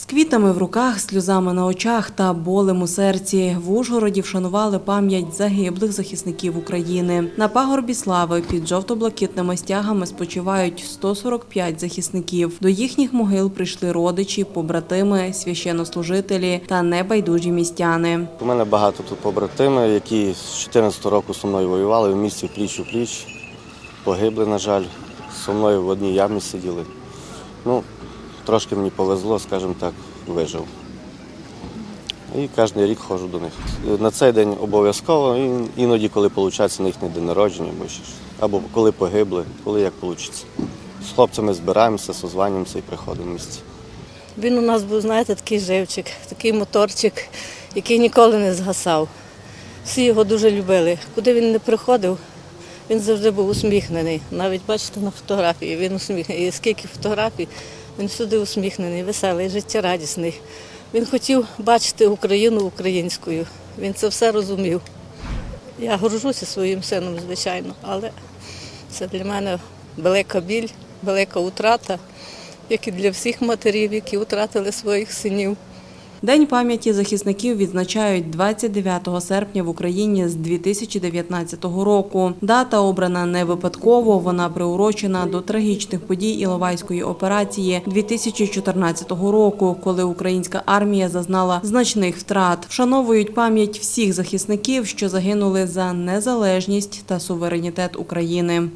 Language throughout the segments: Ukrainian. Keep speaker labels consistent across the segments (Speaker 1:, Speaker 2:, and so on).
Speaker 1: З квітами в руках, сльозами на очах та болем у серці в Ужгороді вшанували пам'ять загиблих захисників України. На пагорбі слави під жовто-блакитними стягами спочивають 145 захисників. До їхніх могил прийшли родичі, побратими, священнослужителі та небайдужі містяни.
Speaker 2: У мене багато тут побратими, які з 14 року зі мною воювали в місті пліч у пліч. Погибли, на жаль, зі мною в одній ямі сиділи. Ну, трошки мені повезло, скажімо так, вижив. І кожен рік ходжу до них. На цей день обов'язково, іноді, коли виходить на їхній день народження, або, коли погибли, коли як вийде. З хлопцями збираємося, созванюємося і приходимо в місті.
Speaker 3: Він у нас був, знаєте, такий живчик, такий моторчик, який ніколи не згасав. Всі його дуже любили. Куди він не приходив, він завжди був усміхнений. Навіть бачите на фотографії, він усміхнений. І скільки фотографій, він всюди усміхнений, веселий, життєрадісний. Він хотів бачити Україну українською. Він це все розумів. Я горжуся своїм сином, звичайно, але це для мене велика біль, велика утрата, як і для всіх матерів, які втратили своїх синів.
Speaker 1: День пам'яті захисників відзначають 29 серпня в Україні з 2019 року. Дата обрана не випадково. Вона приурочена до трагічних подій Іловайської операції 2014 року, коли українська армія зазнала значних втрат. Вшановують пам'ять всіх захисників, що загинули за незалежність та суверенітет України.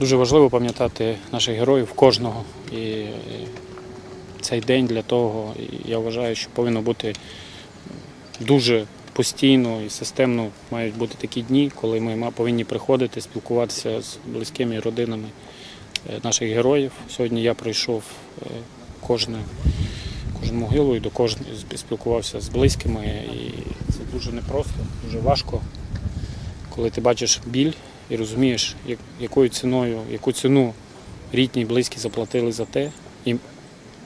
Speaker 4: Дуже важливо пам'ятати наших героїв кожного. І цей день для того, я вважаю, що повинно бути дуже постійно і системно мають бути такі дні, коли ми повинні приходити, спілкуватися з близькими родинами е, наших героїв. Сьогодні я пройшов е, кожне, кожну могилу і до кожного спілкувався з близькими. І це дуже непросто, дуже важко, коли ти бачиш біль і розумієш, якою ціною, яку ціну рідні близькі заплатили за те, і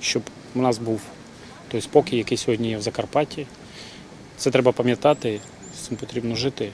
Speaker 4: щоб у нас був той спокій, який сьогодні є в Закарпатті. Це треба пам'ятати, з цим потрібно жити.